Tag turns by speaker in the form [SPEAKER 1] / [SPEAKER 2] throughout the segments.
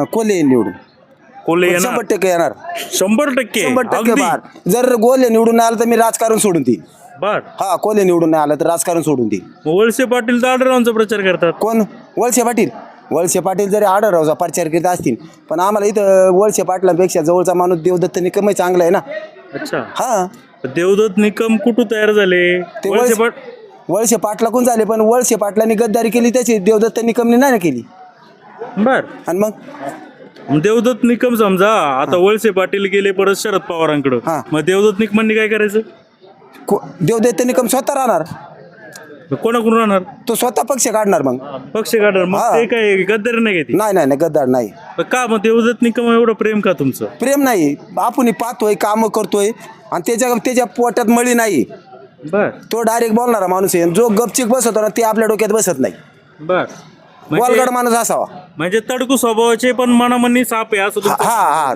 [SPEAKER 1] अं, कोल्हे येईल निवडून.
[SPEAKER 2] कोल्हे
[SPEAKER 1] शंभर
[SPEAKER 2] येणार.
[SPEAKER 1] टक्के येणार.
[SPEAKER 2] शंभर टक्के.
[SPEAKER 1] शंभर टक्के
[SPEAKER 2] अगदी.
[SPEAKER 1] बार जर कोल्हे निवडून आलं तर मी राजकारण सोडून देईन.
[SPEAKER 2] बर
[SPEAKER 1] हा कोल्हे निवडून नाही आलं तर राजकारण सोडून देईन.
[SPEAKER 2] मग वळसे पाटील तर आढळरावांचा प्रचार करतात.
[SPEAKER 1] कोण? वळसे पाटील. वळसे पाटील जरी आढळरावचा प्रचार करीत असतील पण आम्हाला इथं वळसे पाटलांपेक्षा जवळचा माणूस देवदत्त निकमही चांगला आहे ना.
[SPEAKER 2] अच्छा.
[SPEAKER 1] हा.
[SPEAKER 2] देवदत्त निकम कुठं तयार झाले?
[SPEAKER 1] ते
[SPEAKER 2] वळसे
[SPEAKER 1] वळसे
[SPEAKER 2] पाट
[SPEAKER 1] वळसे पाटला कोण झाले पण वळसे पाटलांनी गद्दारी केली त्याची देवदत्त निकमने नाही ना केली.
[SPEAKER 2] बर.
[SPEAKER 1] आणि मग?
[SPEAKER 2] देवदत्त निकम समजा आता वळसे पाटील गेले परत शरद पवारांकडे.
[SPEAKER 1] हा.
[SPEAKER 2] मग देवदत्त निकमांनी काय करायचं?
[SPEAKER 1] को- देवदत्त निकम स्वतः राहणार.
[SPEAKER 2] कोणाकडून राहणार?
[SPEAKER 1] तो स्वतः पक्ष काढणार मग.
[SPEAKER 2] पक्ष काढणार. मग
[SPEAKER 1] हा.
[SPEAKER 2] ते काय गद्दारी नाही घेते
[SPEAKER 1] नाही नाही नाही गद्दार नाही.
[SPEAKER 2] का मग देवदत्त निकम एवढं प्रेम का तुमचं?
[SPEAKER 1] प्रेम नाही. आपण पाहतोय कामं करतोय. आणि त्याच्या त्याच्या पोटात मळी नाही.
[SPEAKER 2] बर.
[SPEAKER 1] तो डायरेक्ट बोलणारा माणूस आहे. जो गपचिक बसतो ना ते आपल्या डोक्यात बसत नाही.
[SPEAKER 2] बर.
[SPEAKER 1] वलगड माणूस असावा.
[SPEAKER 2] म्हणजे तडकू स्वभावाचे पण मनामनी साप आहे असं
[SPEAKER 1] हा
[SPEAKER 2] तुमचं-
[SPEAKER 1] हा.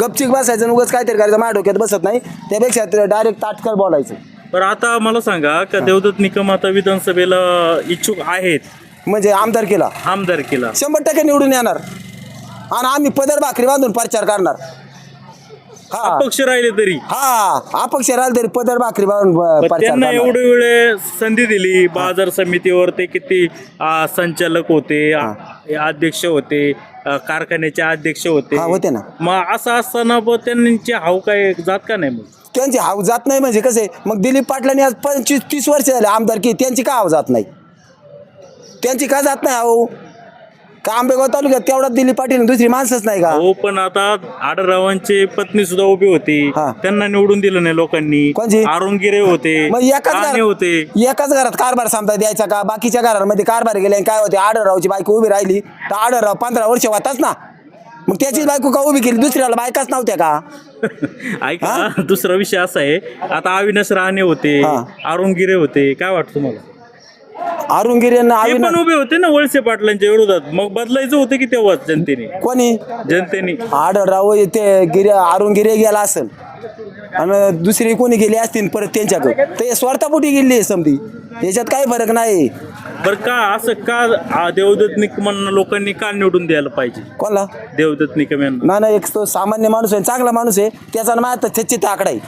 [SPEAKER 1] गपचिक बसायचं उगाच काहीतरी करायचं. माझ्या डोक्यात बसत नाही. त्यापेक्षा डायरेक्ट ताटकर बोलायचं.
[SPEAKER 2] तर आता मला सांगा का देवदत्त निकम आता विधानसभेला इच्छुक आहेत?
[SPEAKER 1] म्हणजे आमदार केला.
[SPEAKER 2] आमदार केला.
[SPEAKER 1] शंभर टक्के निवडून येणार. आणि आम्ही पदर भाकरी बांधून प्रचार करणार. हा.
[SPEAKER 2] अपक्ष राहिले तरी.
[SPEAKER 1] हा अपक्ष राहिलं तरी पदर भाकरी
[SPEAKER 2] पण त्यांना. एवढे वेळे संधी दिली. बाजार समितीवर ते किती आ, संचालक होते आ, अध्यक्ष होते आ, कारखान्याचे अध्यक्ष होते.
[SPEAKER 1] हा, होते ना.
[SPEAKER 2] मग असं असताना ब त्यांची हाव काय जात का नाही मग?
[SPEAKER 1] त्यांची हाव जात नाही म्हणजे कसे मग दिलीप पाटलांनी आज पंचवीस तीस वर्ष झाले आमदार की त्यांची का हाव जात नाही? त्यांची का जात नाही हाव? का आंबेगाव तालुक्यात तेवढा दिलीप पाटील आणि दुसरी माणसंच नाही का?
[SPEAKER 2] हो पण आता आडरावांची पत्नी सुद्धा उभी होती.
[SPEAKER 1] हा.
[SPEAKER 2] त्यांना निवडून दिलं नाही लोकांनी.
[SPEAKER 1] कोणची?
[SPEAKER 2] आरुंगिरे होते
[SPEAKER 1] मग एकाच घरात
[SPEAKER 2] होते.
[SPEAKER 1] एकाच घरात कारभार समजा द्यायचा का? बाकीच्या घरांमध्ये कारभार गेले आणि काय होते? आडररावची बायको उभी राहिली. तर आडरराव पंधरा वर्ष होताच ना. मग त्याचीच बायको का उभी केली? दुसऱ्याला बायकाच नव्हत्या का?
[SPEAKER 2] ऐका दुसरा विषय असा आहे. आता अविनाश राणे होते
[SPEAKER 1] हा.
[SPEAKER 2] अरुणगिरे होते. काय वाटतं तुम्हाला?
[SPEAKER 1] अरुणगिरीनं
[SPEAKER 2] ते
[SPEAKER 1] अविना
[SPEAKER 2] पण उभे होते ना वळसे पाटलांच्या विरोधात. मग बदलायचं होतं की तेव्हाच जनतेने?
[SPEAKER 1] कोणी?
[SPEAKER 2] जनतेने.
[SPEAKER 1] आडरराव ते गिरे अरुणगिरे गेला असेल. आणि दुसरी कोणी गेली असतील परत त्यांच्याकडे? ते स्वार्थापोटी गेली समधी. याच्यात काही फरक नाही.
[SPEAKER 2] बरं का असं का आ, देवदत्त निकमांना लोकांनी का निवडून द्यायला पाहिजे?
[SPEAKER 1] कोणला?
[SPEAKER 2] देवदत्त निकम यांना
[SPEAKER 1] ना ना एक तो सामान्य माणूस आहे चांगला माणूस आहे. त्याचा ना माझा छच्चित आकडा आहे.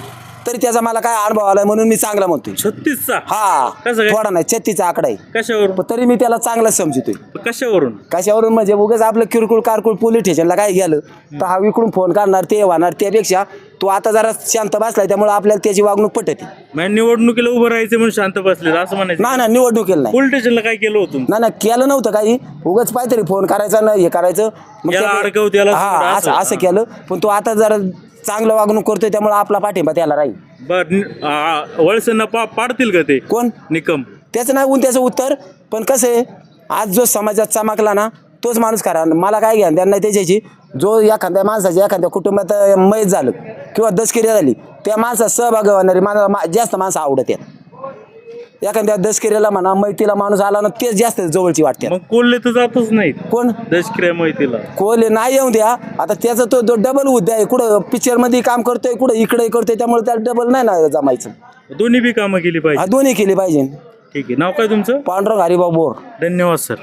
[SPEAKER 1] तरी त्याचा मला काय अनुभव आलाय म्हणून मी चांगला म्हणतोय.
[SPEAKER 2] छत्तीसचा?
[SPEAKER 1] हा.
[SPEAKER 2] कसं काय?
[SPEAKER 1] थोडा नाही छत्तीचा आकडा आहे.
[SPEAKER 2] कशावरून?
[SPEAKER 1] पण तरी मी त्याला चांगला समजतोय.
[SPEAKER 2] कशावरून?
[SPEAKER 1] कशावरून? म्हणजे उगाच आपलं किरकोळ कारकोळ पोलीस स्टेशनला काय गेलं तर हा इकडून फोन करणार ते होणार त्यापेक्षा तो आता जरा शांत बसलाय त्यामुळे आपल्याला त्याची वागणूक पटते
[SPEAKER 2] म्हणजे निवडणुकीला उभं राहायचं म्हणून शांत बसले असं म्हणायचं?
[SPEAKER 1] ना ना निवडणुकीला नाही.
[SPEAKER 2] पोलीस स्टेशनला काय केलं होतं
[SPEAKER 1] ना ना केलं नव्हतं काही. उगाच पाहिजे फोन करायचा ना हे करायचं.
[SPEAKER 2] याला
[SPEAKER 1] त्या-
[SPEAKER 2] अडकव, त्याला सोड,
[SPEAKER 1] हा
[SPEAKER 2] असं.
[SPEAKER 1] असं असं केलं. पण तो आता जरा चांगलं वागणूक करतोय त्यामुळे आपला पाठिंबा त्याला राहील.
[SPEAKER 2] बर वळसेंना पा पाडतील का ते?
[SPEAKER 1] कोण?
[SPEAKER 2] निकम.
[SPEAKER 1] त्याचं नाही ऊन त्याचं उत्तर पण कसं आहे आज जो समाजात चमकला ना तोच माणूस खरा. मला काय घ्या त्यांना त्याच्याची जो एखाद्या माणसाच्या एखाद्या कुटुंबात मयत झालं किंवा दसकिरी झाली त्या माणसात सहभाग होणारी मला मा- जास्त माणसं आवडत आहेत. एखाद्या दसकिरीला म्हणा मैतीला माणूस आला ना तेच जास्त जवळची वाटते.
[SPEAKER 2] मग कोल्हे तर जातच नाहीत.
[SPEAKER 1] कोण?
[SPEAKER 2] दशक्रिया माहितीला
[SPEAKER 1] कोले नाही येऊन द्या. आता त्याचा तो डबल हुद्दा आहे. कुठं पिक्चरमध्ये काम करतोय कुठं इकडे करतोय त्यामुळे त्याला डबल नाही ना जमायचं.
[SPEAKER 2] दोन्ही बी कामं केली
[SPEAKER 1] हा
[SPEAKER 2] पाहिजे
[SPEAKER 1] दोन्ही केली पाहिजे.
[SPEAKER 2] ठीक आहे. नाव काय तुमचं?
[SPEAKER 1] पांडुरंग हरिभाऊ बोर.
[SPEAKER 2] धन्यवाद सर